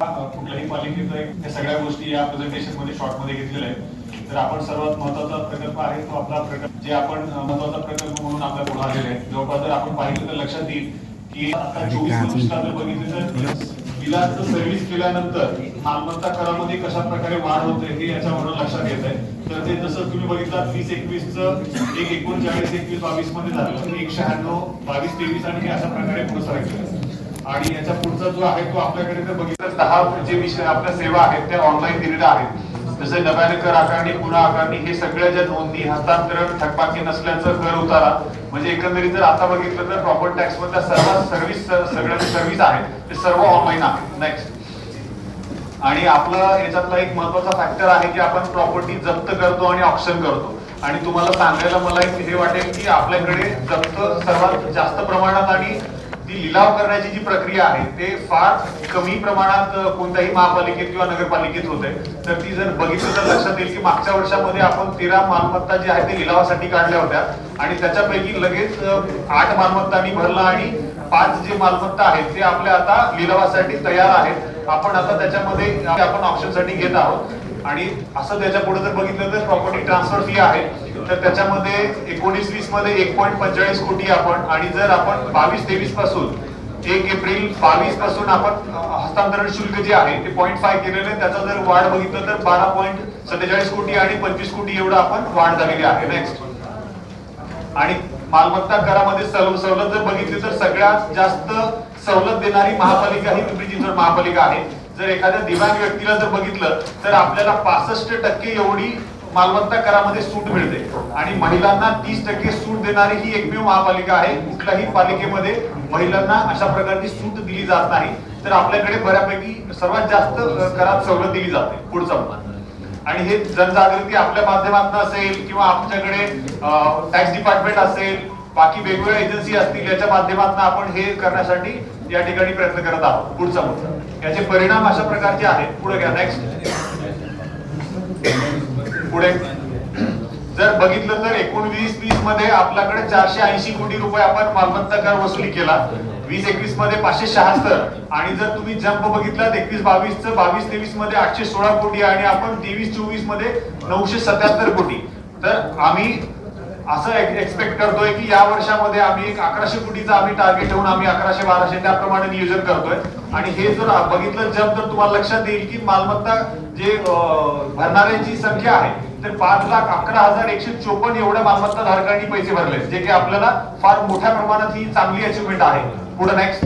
कुठल्याही पालिकेचा एक या सगळ्या गोष्टी या प्रेझेंटेशनमध्ये शॉर्टमध्ये घेतलेल्या आहेत. तर आपण सर्वात महत्त्वाचा प्रकल्प आहे तो आपला प्रकल्प जे आपण महत्त्वाचा प्रकल्प म्हणून आपल्या पुढे आलेले आहे जवळपास जर आपण पाहिलं तर लक्षात येईल की आता चोवीस पंचवीसला जर बघितलं तर बिलाचं सर्व्हिस केल्यानंतर मालमत्ता करामध्ये कशा प्रकारे वाढ होते हे याच्यावरून लक्षात येत आहे. तर ते जसं तुम्ही बघितलं वीस एकवीसचं एक एकोणचाळीस एकवीस बावीसमध्ये झालं. एक शहाण्णव बावीस तेवीस आणि अशा प्रकारे पुढे सरकलं आणि याच्या पुढचा जो आहे तो आपल्याकडे जर बघितलं दहा जे विषय आपल्या सेवा आहेत त्या ऑनलाईन दिलेल्या आहेत. जसे नव्याने कर आकारणी पुन्हा आकारणी हे सगळ्या ज्या नोंदणी हस्तांतरण थकबाकी नसल्याचं कर उतारा म्हणजे एकंदरीत जर आता बघितलं तर प्रॉपर्टी टॅक्स मधल्या सर्व सर्व्हिस सगळ्या सर्व्हिस आहेत ते सर्व ऑनलाईन आहेत. नेक्स्ट आणि आपलं याच्यातला एक महत्त्वाचा फॅक्टर आहे की आपण प्रॉपर्टी जप्त करतो आणि ऑप्शन करतो. आणि तुम्हाला सांगायला मला एक हे वाटेल की आपल्याकडे जप्त सर्वात जास्त प्रमाणात आणि ती लिलाव करण्याची जी प्रक्रिया आहे ते फार कमी प्रमाणात कोणत्याही महापालिकेत किंवा नगरपालिकेत होते तर ती जर बघितलं तर लक्षात येईल की मागच्या वर्षामध्ये आपण तेरा मालमत्ता जी आहे ते लिलावासाठी काढल्या होत्या. आणि त्याच्यापैकी लगेच आठ मालमत्तांनी भरला आणि पाच जे मालमत्ता आहेत ते आपल्या आता लिलावासाठी तयार आहेत. आपण आता त्याच्यामध्ये आपण ऑप्शनसाठी घेत आहोत. आणि असं त्याच्या पुढे जर बघितलं तर प्रॉपर्टी ट्रान्सफर फी आहे. तर त्याच्यामध्ये एकोणीस वीसमध्ये एक पॉईंट पंचेचाळीस कोटी आपण आणि जर आपण बावीस तेवीसपासून एक एप्रिल बावीसपासून आपण हस्तांतरण शुल्क जे आहे ते पॉईंट फाय केलेलं आहे त्याचा जर वाढ बघितलं तर बारा पॉईंट सत्तेचाळीस कोटी आणि पंचवीस कोटी एवढं आपण वाढ झालेली आहे. नेक्स्ट आणि मालमत्ता करामध्ये सवलत जर बघितली तर सगळ्यात जास्त सवलत देणारी महापालिका ही पिंपरी चिंचवड महापालिका आहे. जर एखाद्या दिव्यांग व्यक्तीला जर बघितलं तर आपल्याला पासष्ट टक्के एवढी मालमत्ता करामध्ये सूट मिळते. आणि महिलांना तीस टक्के सूट देणारी ही एकमेव महापालिका आहे. कुठल्याही पालिकेमध्ये महिलांना अशा प्रकारची सूट दिली जात नाही. तर आपल्याकडे बऱ्यापैकी सर्वात जास्त करात सवलत दिली जाते पुढचा मुद्दा आणि हे जनजागृती आपल्या माध्यमातून असेल किंवा आमच्याकडे टॅक्स डिपार्टमेंट असेल बाकी वेगवेगळ्या एजन्सी असतील याच्या माध्यमातून आपण हे करण्यासाठी या ठिकाणी प्रयत्न करत आहोत. पुढचा मुद्दा याचे परिणाम अशा प्रकारचे आहेत. पुढे घ्या. नेक्स्ट पुढे. जर बघितलं तर एकोणवीस वीसमध्ये आपल्याकडे चारशे ऐंशी कोटी रुपये आपण मालमत्ता कर वसुली केला. वीस एकवीसमध्ये पाचशे शहात्तर. आणि जर तुम्ही जंप बघितला एकवीस बावीस बावीस तेवीसमध्ये आठशे सोळा कोटी आणि आपण तेवीस चोवीसमध्ये नऊशे सत्याहत्तर कोटी. तर आम्ही असं एक्सपेक्ट करतोय की या वर्षामध्ये आम्ही एक अकराशे कोटीचा आम्ही टार्गेट ठेवून आम्ही अकराशे बाराशे त्याप्रमाणे नियोजन करतोय. आणि हे जर बघितलं जब तर तुम्हाला लक्षात येईल की मालमत्ता जे भरणाऱ्यांची संख्या आहे तर पाच लाख अकरा हजार एकशे चोपन्न एवढ्या मालमत्ता धारकांनी पैसे भरले जे की आपल्याला फार मोठ्या प्रमाणात ही चांगली अचिव्हमेंट आहे. पुढे नेक्स्ट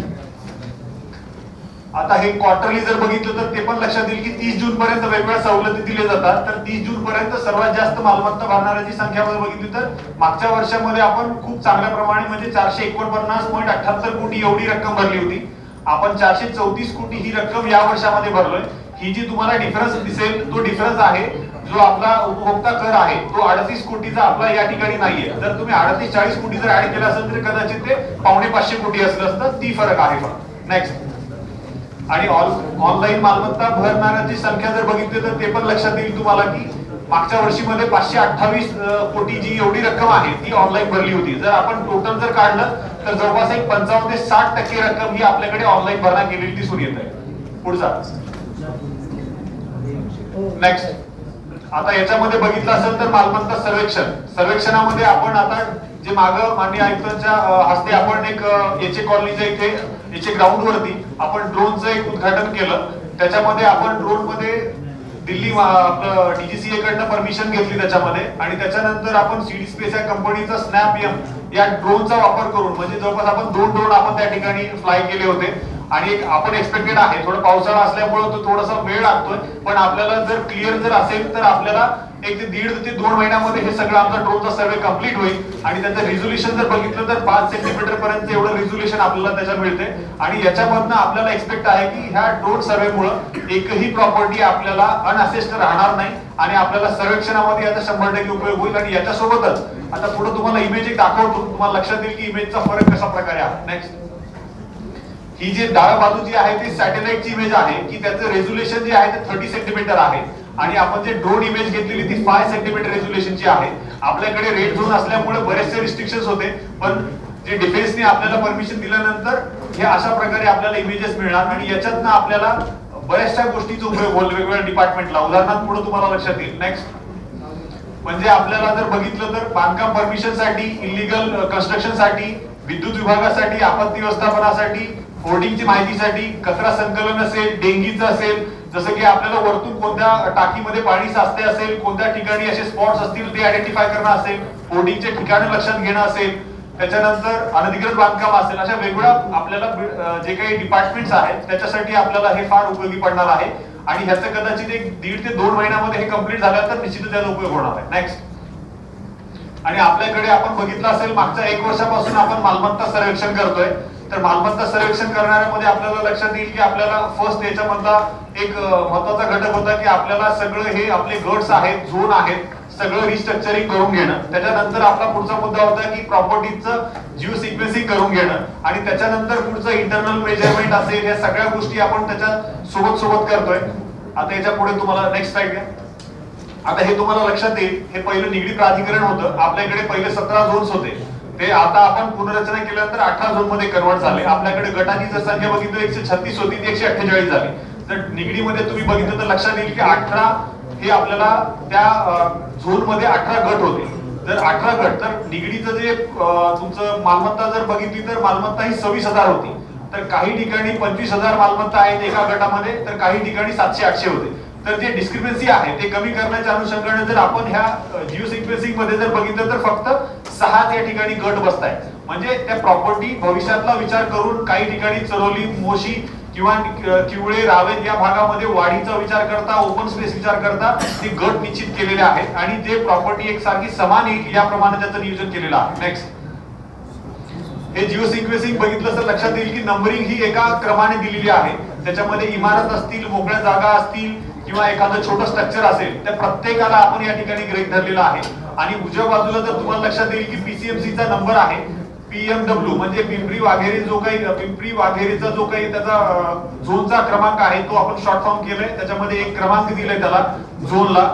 आता हे क्वार्टरली जर बघितलं तर ते पण लक्षात येईल की तीस जून पर्यंत वेगवेगळ्या सवलती दिल्या जातात. तर तीस जून पर्यंत सर्वात जास्त मालमत्ता भरणाऱ्याची संख्या जर बघितली तर मागच्या वर्षामध्ये आपण खूप चांगल्या प्रमाणे म्हणजे चारशे एकोणपन्नास पॉईंट अठ्याहत्तर कोटी एवढी रक्कम भरली होती. आपण चारशे चौतीस कोटी ही रक्कम या वर्षामध्ये भरलोय. ही जी तुम्हाला डिफरन्स दिसेल तो डिफरन्स आहे. जो आपला उपभोक्ता कर आहे तो अडतीस कोटीचा आपला या ठिकाणी नाहीये. जर तुम्ही अडतीस चाळीस कोटी जर ऍड केला असेल तर कदाचित ते पावणे पाचशे कोटी असलं असतं. ती फरक आहे फक्त. नेक्स्ट आणि ऑनलाईन मालमत्ता भरणाऱ्यांची संख्या जर बघितली तर ते पण लक्षात येईल तुम्हाला की मागच्या वर्षीमध्ये पाचशे अठ्ठावीस कोटी जी एवढी रक्कम आहे ती ऑनलाईन भरली होती. जर आपण टोटल जर काढलं तर जवळपास एक पंचावन्न ते साठ टक्के रक्कम ही आपल्याकडे ऑनलाईन भरणा केलेली दिसून येत आहे. पुढचा. नेक्स्ट आता याच्यामध्ये बघितलं असेल तर मालमत्ता सर्वेक्षण. सर्वेक्षणामध्ये आपण आता जे माग माननीय आयुक्तांच्या हस्ते आपण एक याचे कॉलनीच्या इथे याचे ग्राउंड वरती आपण ड्रोनचं एक उद्घाटन केलं. त्याच्यामध्ये आपण ड्रोनमध्ये दिल्ली आपलं डीजीसीए कडनं परमिशन घेतली त्याच्यामध्ये. आणि त्याच्यानंतर आपण सीडी स्पेस या कंपनीचा स्नॅप एम या ड्रोनचा वापर करून म्हणजे जवळपास आपण दोन ड्रोन आपण त्या ठिकाणी फ्लाय केले होते. आणि एक आपण एक्सपेक्टेड आहे. थोडं पावसाळा असल्यामुळे तो थोडासा वेळ लागतोय. पण आपल्याला जर क्लिअर जर असेल तर आपल्याला एक ते दीड ते दोन महिन्यामध्ये हे सगळं आमचा ड्रोनचा सर्वे कंप्लीट होईल. आणि त्याचं रिझोल्युशन जर बघितलं तर पाच सेंटीमीटर पर्यंत एवढं रिझोल्युशन आपल्याला त्याच्यात मिळते आणि याच्यामधनं आपल्याला एक्सपेक्ट आहे की ह्या ड्रोन सर्वेमुळे एकही प्रॉपर्टी आपल्याला अनअसेस्ट राहणार नाही आणि आपल्याला सर्वेक्षणामध्ये याचा शंभर टक्के उपयोग होईल. आणि याच्यासोबतच आता पुढे तुम्हाला इमेज एक दाखवतो. तुम्हाला लक्षात येईल की इमेजचा फरक कशा प्रकारे आहे. नेक्स्ट ही जी डाव्या बाजू जी आहे ती सॅटेलाइटची इमेज आहे की त्याचं रेझोल्युशन जे आहे ते थर्टी सेंटीमीटर आहे. आणि आपण जे ड्रोन इमेज घेतलेली ती फाय सेंटीमीटर रेझोल्युशनची आहे आपल्याकडे रेड झोन असल्यामुळे बरेचसे रिस्ट्रिक्शन होते. पण जे डिफेन्सने आपल्याला परमिशन दिल्यानंतर हे अशा प्रकारे आपल्याला इमेजेस मिळणार आणि याच्यातनं आपल्याला बऱ्याचशा गोष्टीचा उपयोग होईल वेगवेगळ्या डिपार्टमेंटला उदाहरणार्थ पुढे तुम्हाला लक्षात येईल. नेक्स्ट म्हणजे आपल्याला जर बघितलं तर बांधकाम परमिशनसाठी इलिगल कन्स्ट्रक्शनसाठी विद्युत विभागासाठी आपत्ती व्यवस्थापनासाठी होर्डिंगची माहितीसाठी कचरा संकलन असेल डेंगीचं असेल जसं की आपल्याला वरतून कोणत्या टाकीमध्ये पाणी साचते असेल कोणत्या ठिकाणी असे स्पॉट्स असतील ते आयडेंटिफाय करणं असेल होर्डिंगचे ठिकाण लक्षात घेणं असेल त्याच्यानंतर अनधिकृत बांधकाम असेल अशा वेगवेगळ्या आपल्याला जे काही डिपार्टमेंट्स आहेत त्याच्यासाठी आपल्याला हे फार उपयोगी पडणार आहे. आणि ह्याचं कदाचित एक दीड ते दोन महिन्यामध्ये हे कंप्लीट झालं तर निश्चितच त्याचा उपयोग होणार आहे. नेक्स्ट आणि आपल्याकडे आपण बघितलं असेल मागच्या एक वर्षापासून आपण मालमत्ता सर्वेक्षण करतोय. तर मालमत्ता सर्वेक्षण करणाऱ्यामध्ये आपल्याला लक्षात येईल की आपल्याला फर्स्ट याच्यामधला एक महत्त्वाचा घटक होता की आपल्याला सगळं हे आपले गट्स आहेत झोन आहेत सगळं रिस्ट्रक्चरिंग करून घेणं. त्याच्यानंतर आपला पुढचा मुद्दा होता की प्रॉपर्टीचं जिओ सिक्वेन्सिंग करून घेणं. आणि त्याच्यानंतर पुढचं इंटरनल मेजरमेंट असेल या सगळ्या गोष्टी आपण त्याच्या सोबत सोबत करतोय. आता याच्यापुढे तुम्हाला नेक्स्ट स्लाइड घ्या आता हे तुम्हाला लक्षात येईल हे पहिलं निगडी प्राधिकरण होतं. आपल्याकडे पहिले सतरा झोन्स होते. ते आता आपण पुनर्रचना केल्यानंतर अठरा झोनमध्ये कन्वर्ट झाले. आपल्याकडे गटाची जर संख्या बघितली एकशे छत्तीस होती ती एकशे अठ्ठेचाळीस झाली. तर निगडीमध्ये तुम्ही बघितलं तर लक्षात येईल की अठरा हे आपल्याला त्या झोनमध्ये अठरा गट होते. जर अठरा गट तर निगडीचं जे तुमचं मालमत्ता जर बघितली तर मालमत्ता ही सव्वीस हजार होती. तर काही ठिकाणी पंचवीस हजार मालमत्ता आहेत एका गटामध्ये तर काही ठिकाणी सातशे आठशे होते. तर जे डिस्क्रिपन्सी आहे ते कमी करण्याच्या अनुषंगाने जर आपण ह्या जिओ सिक्वेन्सिंगमध्ये जर बघितलं तर फक्त सहा त्या ठिकाणी गट बसताय म्हणजे त्या प्रॉपर्टी भविष्यातला विचार करून काही ठिकाणी चरोली मोशी किंवा किवळे रावेत या भागामध्ये वाढीचा विचार करता ओपन स्पेस विचार करता ते गट निश्चित केलेले आहेत. आणि ते प्रॉपर्टी एक सारखी समान येईल याप्रमाणे त्याचं नियोजन केलेलं आहे. नेक्स्ट हे जिओ सिक्वेन्सिंग बघितलं तर लक्षात येईल की नंबरिंग ही एका क्रमाने दिलेली आहे. त्याच्यामध्ये इमारत असतील मोकळ्या जागा असतील किंवा एखादं छोटं स्ट्रक्चर असेल त्या प्रत्येकाला आपण या ठिकाणी ग्रेट धरलेला आहे. आणि उजव्या बाजूला जर तुम्हाला लक्षात येईल की पीसीएमसी चा नंबर आहे पीएमडब्ल्यू म्हणजे पिंपरी वाघेरी जो काही पिंपरी वाघेरीचा जो काही त्याचा झोनचा क्रमांक आहे तो आपण शॉर्ट फॉर्म केलाय. त्याच्यामध्ये एक क्रमांक दिलाय त्याला झोनला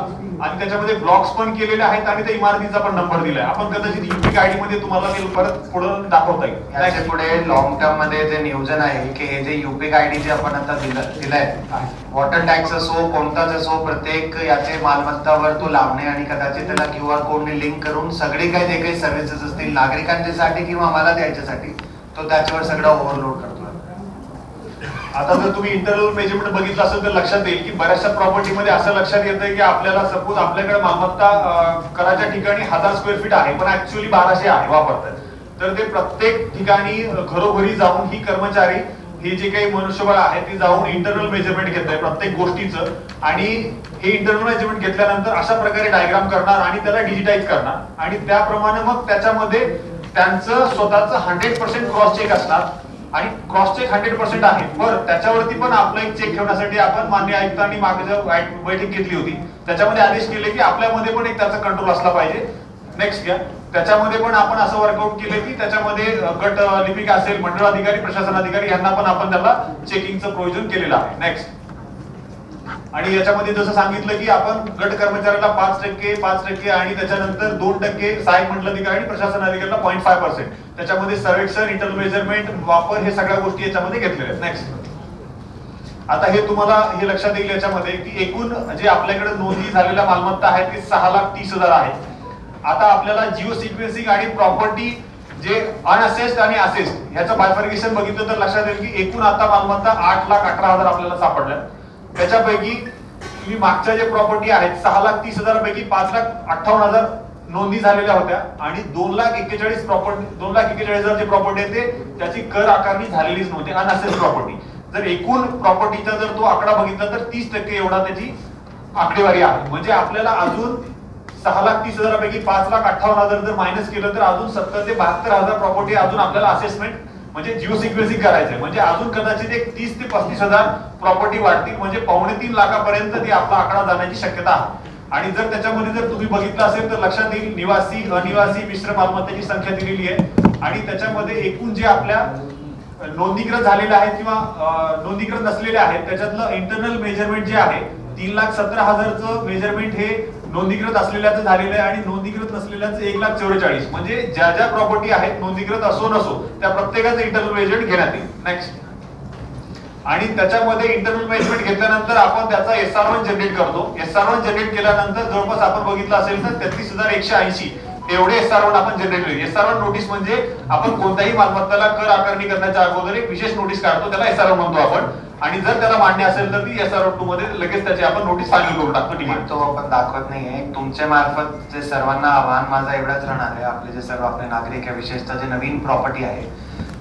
आणि त्याच्यामध्ये ब्लॉक्स पण केलेले आहेत आणि त्या इमारतीचा पण नंबर दिलाय. आपण कदाचित युपी आयडी मध्ये तुम्हाला ते परत पुढे दाखवता येईल. याच्यापुढे लॉंग टर्ममध्ये जे नियोजन आहे की हे जे युपी आयडी जे आपण आता दिलं दिलंय वॉटर टॅक्स असो कोणताच असो प्रत्येक याचे मालमत्तावर तो लावणे आणि कदाचित त्याला क्यू आर कोडने लिंक करून सगळे काही जे काही सर्व्हिसेस असतील नागरिकांच्यासाठी किंवा आम्हाला द्यायच्यासाठी तो त्याच्यावर सगळं ओव्हरलोड करतो. आता जर तुम्ही इंटरनल मेजरमेंट बघितलं असेल तर लक्षात येईल की बऱ्याचशा प्रॉपर्टीमध्ये असं लक्षात येतं की आपल्याला सपोज आपल्याकडे मालमत्ता कराच्या ठिकाणी हजार स्क्वेअर फीट आहे पण ऍक्च्युअली बाराशे आहे वापरतात. तर ते प्रत्येक ठिकाणी घरोघरी जाऊन ही कर्मचारी हे जे काही मनुष्यबळ आहे ते जाऊन इंटरनल मेजरमेंट घेत आहे प्रत्येक गोष्टीचं. आणि हे इंटरनल मेजरमेंट घेतल्यानंतर अशा प्रकारे डायग्राम करणार आणि त्याला डिजिटाईज करणार. आणि त्याप्रमाणे मग त्याच्यामध्ये त्यांचं स्वतःचं हंड्रेड पर्सेंट क्रॉस चेक असणार. आणि क्रॉस चेक हंड्रेड पर्सेंट आहे. बरं त्याच्यावरती पण आपला एक चेक ठेवण्यासाठी आपण मान्य आयुक्तांनी मागे बैठक घेतली होती. त्याच्यामध्ये आदेश केले की आपल्यामध्ये पण एक त्याचा कंट्रोल असला पाहिजे. नेक्स्ट घ्या. त्याच्यामध्ये पण आपण असं वर्कआउट केलं की त्याच्यामध्ये गट लिपिक असेल मंडळ अधिकारी प्रशासन अधिकारी यांना पण आपण त्याला चेकिंगचं प्रोविजन केलेलं आहे. नेक्स्ट आणि याच्यामध्ये जसं सांगितलं की आपण गट कर्मचाऱ्याला पाच टक्के पाच टक्के आणि त्याच्यानंतर दोन टक्के सहाय्यक मंडळ अधिकारी आणि प्रशासन अधिकाऱ्याला पॉईंट फाय पर्सेंट त्याच्यामध्ये सर्वेक्षण इंटर मेजरमेंट वापर हे सगळ्या गोष्टी याच्यामध्ये घेतलेल्या आहेत. नेक्स्ट आता हे तुम्हाला हे लक्षात येईल याच्यामध्ये की एकूण जे आपल्याकडे नोंदणी झालेल्या मालमत्ता आहेत ते सहा लाख तीस हजार आहे आता आपल्याला जिओ सिक्वेन्सिंग आणि प्रॉपर्टी जे अनअसेस्ड आणि असेस्ड ह्याचं बायफर्गेशन बघितलं तर लक्षात येईल की एकूण आता मालमत्ता आठ लाख अठरा हजार आपल्याला सापडल्या. त्याच्यापैकी तुम्ही मागच्या जे प्रॉपर्टी आहेत सहा लाख तीस हजारापैकी पाच लाख अठ्ठावन्न हजार नोंदी झालेल्या होत्या. आणि दोन लाख एक्केचाळीस प्रॉपर्टी दोन लाख एक्केचाळीस हजार जे प्रॉपर्टी आहे ते त्याची कर आकारणी झालेलीच नव्हती. अनअसेस प्रॉपर्टी जर एकूण प्रॉपर्टीचा जर तो आकडा बघितला तर तीस टक्के एवढा त्याची आकडेवारी आहे. म्हणजे आपल्याला अजून सहा लाख तीस हजारापैकी पाच लाख अठ्ठावन्न हजार जर मायनस केलं तर अजून सत्तर ते बहात्तर हजार प्रॉपर्टी अजून आपल्याला असेसमेंट म्हणजे जिओ सिक्वेन्सिंग करायचंय. म्हणजे अजून कदाचित एक तीस ते पस्तीस हजार प्रॉपर्टी वाढतील. म्हणजे पावणे तीन लाखापर्यंत ती आपला आकडा जाण्याची शक्यता आहे. आणि जर त्याच्यामध्ये जर तुम्ही बघितलं असेल तर लक्षात येईल निवासी अनिवासी मिश्र मालमत्तेची संख्या दिलेली आहे. आणि त्याच्यामध्ये एकूण जे आपल्या नोंदणीकृत झालेल्या आहेत किंवा नोंदीकृत नोंदणीकृत नसलेल्या आहेत त्याच्यातलं इंटरनल मेजरमेंट जे आहे तीन लाख सतरा हजारचं मेजरमेंट हे नोंदीकृत असलेल्याचं झालेलं आहे आणि नोंदीकृत नसलेल्याचं एक लाख चौवेचाळीस. म्हणजे ज्या ज्या प्रॉपर्टी आहेत नोंदणीकृत असो नसो त्या प्रत्येकाचं इंटरनल मेजमेंट घेण्यात येईल. नेक्स्ट आणि त्याच्यामध्ये इंटरनल मेजमेंट घेतल्यानंतर आपण त्याचा एस आर वन जनरेट करतो. एस आर वन जनरेट केल्यानंतर जवळपास आपण बघितलं असेल तर तेहतीस हजार एकशे ऐंशी. एवढे एस आर वन आपण जनरेट होईल एस आर वन नोटीस म्हणजे आपण कोणत्याही मालमत्ताला कर आकारणी करण्याच्या अगोदर एक विशेष नोटीस काढतो त्याला एस आर वन म्हणतो आपण. आणि जर त्याला मान्य असेल तर ती एस आर टू मध्ये लगेच त्याची आपण नोटीस फायनल करून टाकतो डिमांड तो आपण दाखवत नाहीये. तुमच्या मार्फत जे सर्वांना आव्हान माझा एवढाच राहणार आहे. आपले जे सर्व आपले नागरिक आहे विशेषतः जे नवीन प्रॉपर्टी आहे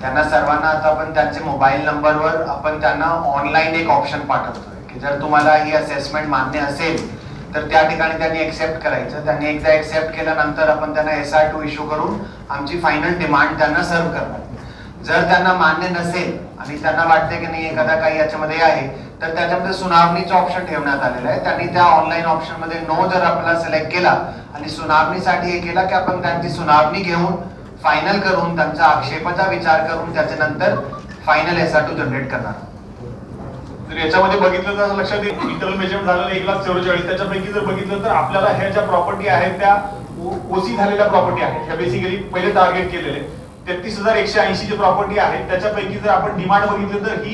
त्यांना सर्वांना आता आपण त्यांचे मोबाईल नंबरवर आपण त्यांना ऑनलाईन एक ऑप्शन पाठवतोय. की जर तुम्हाला ही असेसमेंट मान्य असेल तर त्या ठिकाणी त्यांनी एक्सेप्ट करायचं. त्यांनी एकदा एक्सेप्ट केल्यानंतर आपण त्यांना एस आर टू इश्यू करून आमची फायनल डिमांड त्यांना सर्व करणार. जर त्यांना मान्य नसेल आणि त्यांना वाटते की नाही एखादा काही याच्यामध्ये आहे तर त्याच्यामध्ये सुनावणीचं ऑप्शन ठेवण्यात आलेलं आहे. त्यांनी त्या ऑनलाईन ऑप्शनमध्ये नो जर आपल्याला सिलेक्ट केला आणि सुनावणीसाठी हे केला की आपण त्यांची सुनावणी घेऊन फायनल करून त्यांचा आक्षेपाचा विचार करून त्याच्यानंतर final S R two generate करणार. जर याच्यामध्ये बघितलं तर लक्षात येईल इंटरनल मेजरमेंट झालेलं एक लाख चौवेचाळीस त्याच्यापैकी जर बघितलं तर आपल्याला ह्या ज्या प्रॉपर्टी आहेत त्या ओसी झालेल्या प्रॉपर्टी आहेत. ह्या बेसिकली पहिले टार्गेट केलेले. तेहतीस हजार एकशे ऐंशी जी प्रॉपर्टी आहे. त्याच्यापैकी जर आपण डिमांड बघितलं तर ही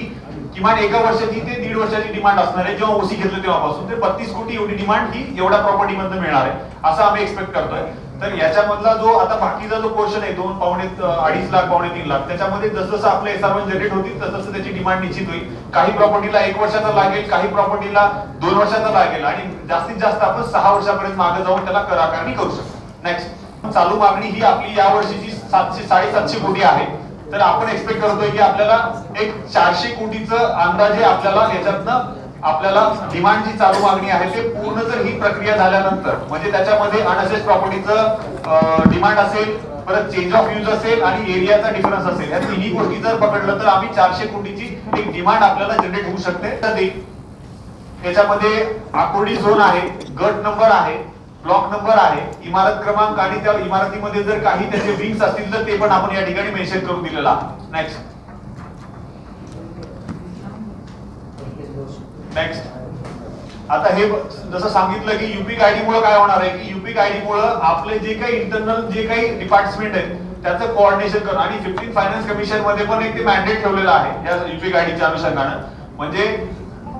किमान एका वर्षाची ते दीड वर्षाची डिमांड असणार आहे. जेव्हा ओसी घेतलं तेव्हापासून. ते बत्तीस कोटी एवढी डिमांड ही एवढ्या प्रॉपर्टी मध्ये मिळणार आहे. असं आम्ही एक्सपेक्ट करतोय. तर याच्यामधला जो आता बाकीचा जो पोर्शन आहे दोन पावणे अडीच लाख पावणे तीन लाख त्याच्यामध्ये जसं जसं आपले एस जनरेट होतील तसं तसं त्याची डिमांड निश्चित होईल. काही प्रॉपर्टीला एक वर्षाचा लागेल काही प्रॉपर्टीला दोन वर्षाचा लागेल. आणि जास्तीत जास्त आपण सहा वर्षापर्यंत मागे जाऊन त्याला कर आकारणी करू शकतो. नेक्स्ट चालू मागणी ही आपली या वर्षीची सातशे साडेसातशे कोटी आहे. तर आपण एक्सपेक्ट करतोय की आपल्याला एक चारशे कोटीचं अंदाजे आपल्याला याच्यातनं आपल्याला डिमांड जी चालू मागणी आहे ते पूर्ण जर ही प्रक्रिया झाल्यानंतर म्हणजे त्याच्यामध्ये अनअसेस प्रॉपर्टीचं डिमांड असेल परत चेंज ऑफ यूज असेल आणि एरियाचा डिफरन्स असेल या तिन्ही गोष्टी जर पकडलं तर आम्ही चारशे कोटीची एक डिमांड आपल्याला जनरेट होऊ शकते. तर ते आकुर्डी झोन आहे गट नंबर आहे ब्लॉक नंबर आहे. इमारत क्रमांक आणि त्या इमारतीमध्ये जर काही त्याचे विंग्स असतील तर ते पण आपण या ठिकाणी मेन्शन करून दिलेला नेक्स्ट नेक्स्ट आता हे जसं सांगितलं की युपीक आयडी मुळे काय होणार आहे? की युपीक आयडी मुळे आपले जे काही इंटरनल जे काही डिपार्टमेंट आहेत त्याचं कोऑर्डिनेशन करणं आणि फिफ्टीन फायनान्स कमिशनमध्ये पण एक ते मॅन्डेट ठेवलेलं आहे या युपीक आयडीच्या अनुषंगानं. म्हणजे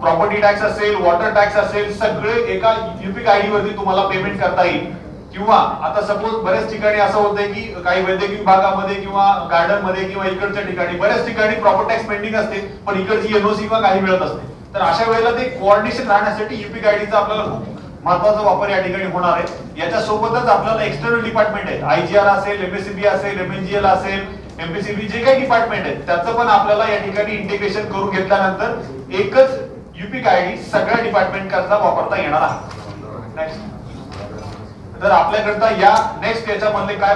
प्रॉपर्टी टॅक्स असेल वॉटर टॅक्स असेल सगळे एका युपीक आयडी वरती तुम्हाला पेमेंट करता येईल. किंवा आता सपोज बऱ्याच ठिकाणी असं होतंय की काही वैद्यकीय भागामध्ये किंवा गार्डनमध्ये किंवा इकडच्या ठिकाणी बऱ्याच ठिकाणी प्रॉपर्टी टॅक्स पेंडिंग असते पण इकडची एनओसी किंवा काही मिळत असते तर अशा वेळेला ते कोऑर्डिनेशन राहण्यासाठी युपी आयडीचा आपल्याला खूप महत्त्वाचा वापर या ठिकाणी होणार आहे. याच्या सोबतच आपल्याला एक्सटर्नल डिपार्टमेंट आहेत. आयजीआर असेल एमएससीबी असेल एमएनजीएल असेल एमपीसीबी जे काही डिपार्टमेंट आहेत त्याचं पण आपल्याला या ठिकाणी इंटिग्रेशन करून घेतल्यानंतर एकच युपी आयडी सगळ्या डिपार्टमेंट करता वापरता येणार आहे. नेक्स्ट तर आपल्याकडता या नेक्स्ट याच्यामधले काय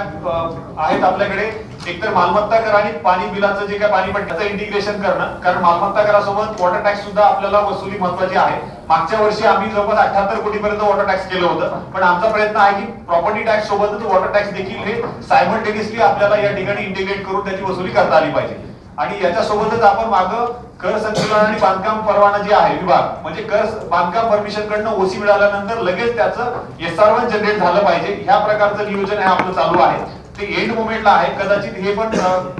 आहेत आपल्याकडे? एकतर मालमत्ता कर आणि पाणी बिलाचं जे काय पाणी पट्ट्याचं इंटिग्रेशन करणं. कारण मालमत्ता करासोबत वॉटर टॅक्स सुद्धा आपल्याला वसुली महत्वाची आहे. मागच्या वर्षी आम्ही जवळपास अठ्याहत्तर कोटी पर्यंत वॉटर टॅक्स केलं होतं. पण आमचा प्रयत्न आहे की प्रॉपर्टी टॅक्स सोबतच वॉटर टॅक्स देखील हे सायमल्टेनियसली आपल्याला या ठिकाणी इंटिग्रेट करून त्याची वसुली करता आली पाहिजे. आणि याच्यासोबतच आपण मागं कर संकलन आणि बांधकाम परवाना जे आहे विभाग म्हणजे कर बांधकाम परमिशन कडनं ओसी मिळाल्यानंतर लगेच त्याचं एस आर वन जनरेट झालं पाहिजे. ह्या प्रकारचं नियोजन हे आपलं चालू आहे. ते एंड मोमेंटला आहे. कदाचित हे पण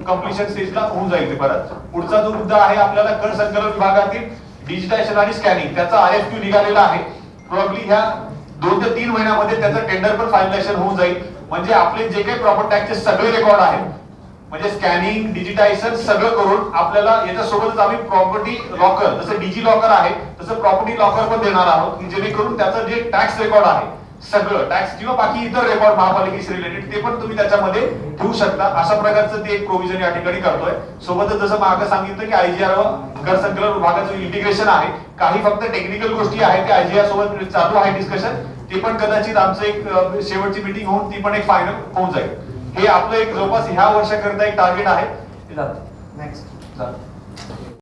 कम्प्लिशन स्टेजला होऊन जाईल ते परत. पुढचा जो मुद्दा आहे आपल्याला कर संकलन विभागातील डिजिटायझेशन आणि स्कॅनिंग त्याचा आय एफ क्यू निघालेला आहे. प्रॉब्ली ह्या दोन ते तीन महिन्यामध्ये त्याचं टेंडर पण फायनलायझेशन होऊन जाईल. म्हणजे आपले जे काही प्रॉपर्टी टॅक्सचे सगळे रेकॉर्ड आहेत म्हणजे स्कॅनिंग डिजिटायझेशन सगळं करून आपल्याला याच्यासोबतच आम्ही प्रॉपर्टी लॉकर जसं डिजी लॉकर आहे तसं प्रॉपर्टी लॉकर पण देणार आहोत की जेणेकरून त्याचं जे टॅक्स रेकॉर्ड आहे सगळं टॅक्स किंवा बाकी इतर रेकॉर्ड महापालिकेशी रिलेटेड ते पण तुम्ही त्याच्यामध्ये ठेवू शकता. अशा प्रकारचं ते एक प्रोव्हिजन या ठिकाणी करतोय. सोबतच जसं मागं सांगितलं की आयजीआर व कर संकलन विभागाचं इंटिग्रेशन आहे. काही फक्त टेक्निकल गोष्टी आहेत ते आयजीआर सोबत चालू आहे डिस्कशन ते पण कदाचित आमचं एक शेवटची मीटिंग होऊन ती पण एक फायनल होऊन जाईल. हे आपलं एक जवळपास ह्या वर्षाकरिता एक टार्गेट आहे ते झालं. नेक्स्ट झालं.